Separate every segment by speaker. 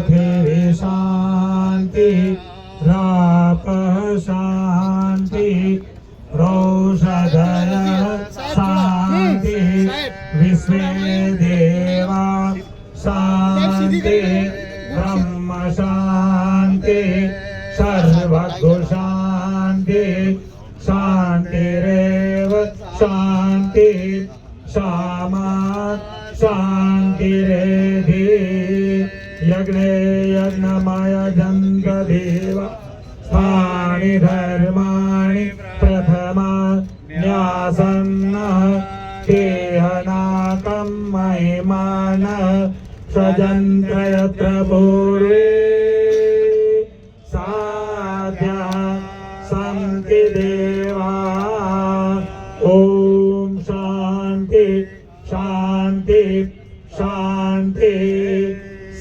Speaker 1: પૃથ્વી શાંતિ રાપ શાંતિ રૌષધર શાંતિ વિશ્વે દેવા શાંતિ બ્રહ્મ શાંતિ સર્વગુ શાંતિ શાંતિરેવ શાંતિ શામા શાંતિરેધી યજ્ઞમય જંત દેવ સ્થાનિ ધર્માણि પ્રથમા ન્યાસન્ન કેહનાકં મહિમાન સ્વજંત્રયત્ર પૂર્વે સાધ્યા શાંતિ દેવા ઓમ શાંતિ શાંતિ શાંતિ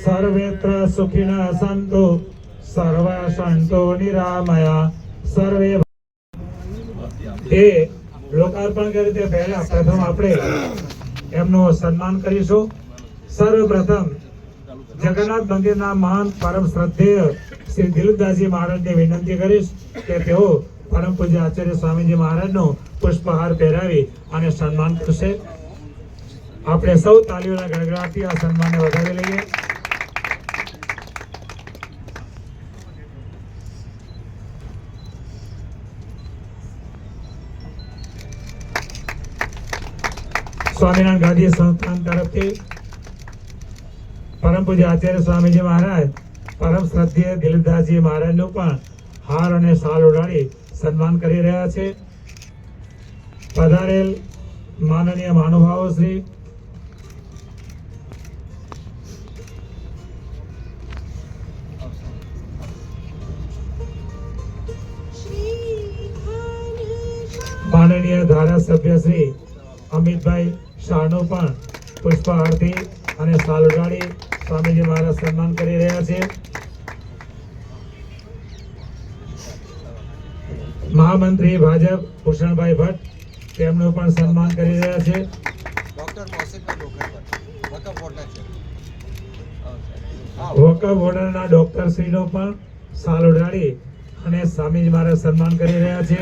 Speaker 1: સર્વેત્ર સુખિનઃ સંતો સર્વ સંતો નિરામયા સર્વે એ લોકાર્પણ કરી તે પહેલા પ્રથમ આપણે એમનું સન્માન કરીશું. સર્વપ્રથમ જગન્નાથ મંદિરના મહાન પરમ શ્રદ્ધેય શ્રી દિલીપદાસજી મહારાજને વિનંતી કરીશ કે તેઓ પરમ પૂજ્ય આચાર્ય સ્વામીજી મહારાજનો પુષ્પહાર પહેરાવી અને સન્માન કરશે. આપણે સૌ તાલીઓના ગણગણાટથી આ સન્માનને વધારી લઈએ. સ્વામિનારાયણ ગાંધી સંસ્થાન તરફથી પરમ પૂજ્ય આચાર્ય સ્વામીજી મહારાજ, પરમ શ્રદ્ધેય દિલીપદાસજી મહારાજનું પણ હાર અને સાલ ઉડાડી સન્માન કરી રહ્યા છે. પધારેલ માનનીય મહાનુભાવો શ્રી માનનીય ધારાસભ્ય શ્રી અમિતભાઈ શાહનું પણ પુષ્પહારથી અને શાલ ઉડાડી સ્વામીજી મહારાજ સન્માન કરી રહ્યા છે. મહામંત્રી ભાજપ ભૂષણભાઈ ભટ્ટ તેમનું પણ સન્માન કરી રહ્યા છે.
Speaker 2: વોકફ
Speaker 1: બોર્ડરના ડોક્ટર શ્રીનો પણ શાલ ઉડાડી અને સ્વામીજી મહારાજ સન્માન કરી રહ્યા છે.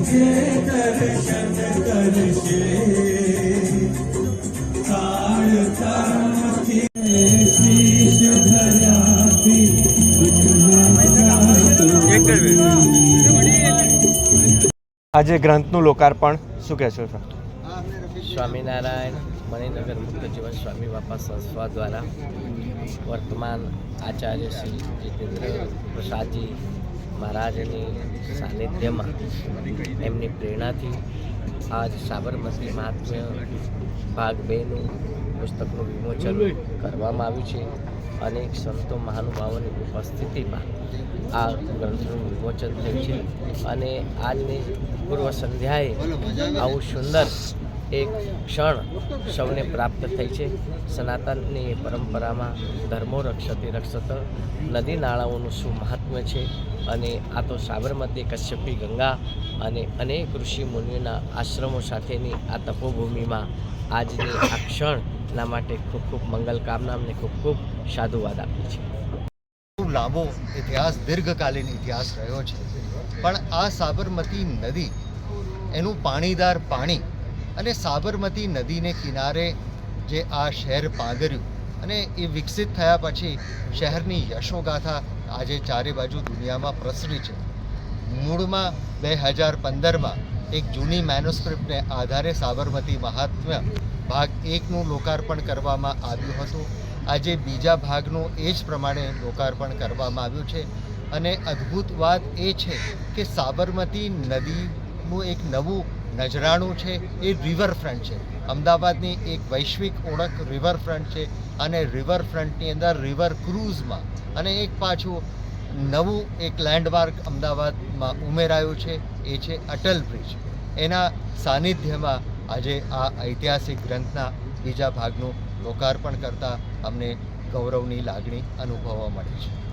Speaker 3: નડી આવે આપણે દૂરથી પાડી ગયું
Speaker 4: આજે ગ્રંથનું લોકાર્પણ શું કહેશો
Speaker 5: સ્વામિનારાયણ, મણિનગર મુક્ત જીવન સ્વામી બાપા સંસ્થા દ્વારા વર્તમાન આચાર્ય શ્રી જીતેન્દ્ર પ્રસાદજી મહારાજની સાનિધ્યમાં એમની પ્રેરણાથી આજ સાબરમતી મહાત્મ્ય ભાગ બેનું પુસ્તકનું વિમોચન કરવામાં આવ્યું છે અનેક સંતો મહાનુભાવોની ઉપસ્થિતિમાં આ ગ્રંથનું વિમોચન થયું છે. અને આજની પૂર્વ સંધ્યાએ આવું સુંદર એક ક્ષણ સૌને પ્રાપ્ત થઈ છે. સનાતનની પરંપરામાં ધર્મો રક્ષતે રક્ષત, નદી નાળાઓનું શું મહાત્મ્ય છે અને આ તો સાબરમતી કશ્યપી ગંગા અને અનેક ઋષિ મુનિઓના આશ્રમો સાથેની આ તપોભૂમિમાં આજની આ ક્ષણના માટે ખૂબ ખૂબ મંગલ કામનામને ખૂબ ખૂબ સાધુવાદ આપે છે
Speaker 2: ખૂબ લાંબો ઇતિહાસ, દીર્ઘકાલીન ઇતિહાસ રહ્યો છે. પણ આ સાબરમતી નદી, એનું પાણીદાર પાણી અને સાબરમતી નદીને કિનારે જે આ શહેર પાંગર્યું અને એ વિકસિત થયા પછી શહેરની યશોગાથા આજે ચારે બાજુ દુનિયામાં પ્રસરી છે. મૂળમાં બે હજાર પંદરમાં એક જૂની મેનોસ્ક્રિપ્ટને આધારે સાબરમતી મહાત્મ્ય ભાગ એકનું લોકાર્પણ કરવામાં આવ્યું હતું. આજે બીજા ભાગનું એ જ પ્રમાણે લોકાર્પણ કરવામાં આવ્યું છે. અને અદ્ભુત વાત એ છે કે સાબરમતી નદીનું એક નવું નજરાણું છે, એ રિવરફ્રન્ટ છે. અમદાવાદની એક વૈશ્વિક ઓળખ રિવરફ્રન્ટ છે અને રિવરફ્રન્ટની અંદર રિવર ક્રૂઝમાં અને એક પાછું નવું એક લેન્ડમાર્ક અમદાવાદમાં ઉમેરાયું છે, એ છે અટલ બ્રિજ એના સાનિધ્યમાં આજે આ ઐતિહાસિક ગ્રંથના બીજા ભાગનું લોકાર્પણ કરતાં અમને ગૌરવની લાગણી અનુભવવા મળે છે.